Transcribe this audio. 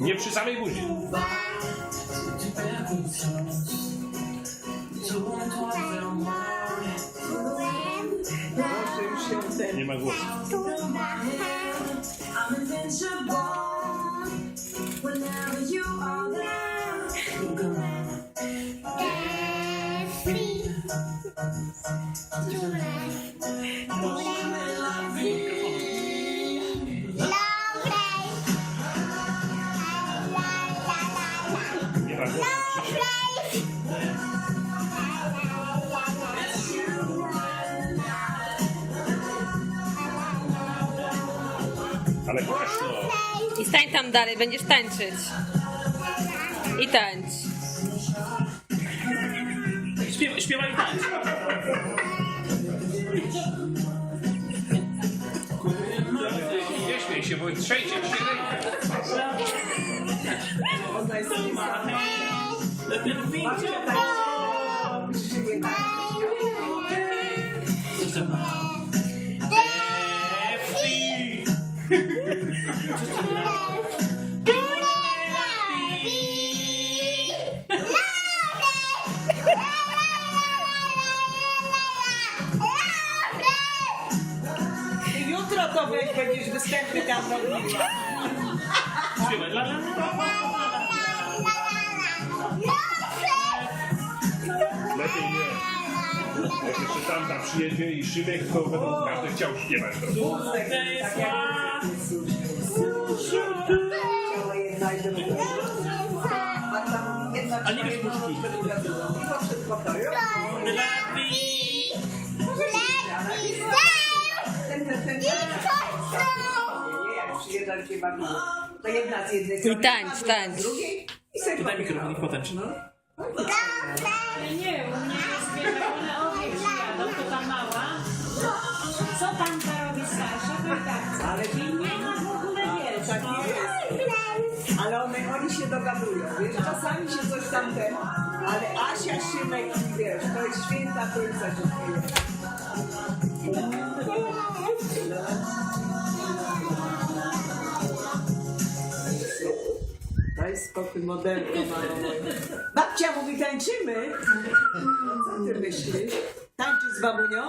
Nie przy samej buzi. Nie ma głosu. Ale głośno. I stań tam dalej, będziesz tańczyć. I tańcz. Śpiewa, śpiewaj tańcz. Nie śmiej się, bo ci się ręka. Jutro to weź będziesz występy tam robiła. Śpiewaj. La, la, la, la, la. Lepiej nie. Jak jeszcze tamta przyjedzie i Szymek, to będą każdy chciał śpiewać. Chciała jedna i druga. A tam jedna A nie wiesz muszki. I poszedł w pokoju. Lepiej. Ten, ten, ten. Nie, jak przyjeżdża się bawi. To jedna z jednej I strony, tańcz, a druga tańcz. z drugiej. I sobie Daj bawi. mikrofon, niech potem No. Nie, u mnie jest wie, że one obie przyjadą, to ta mała. Co tam ta robi starsza, to i tak. Ale Nie tak jest. Ale one, oni się dogadują, wiesz, czasami się coś tam ten, ale Asia, Szymek wiesz, to jest święta trójca dziewczyny. Daj spokój, modelko małe. Babcia mówi, tańczymy. Co ty myślisz? Tańczysz z babunią?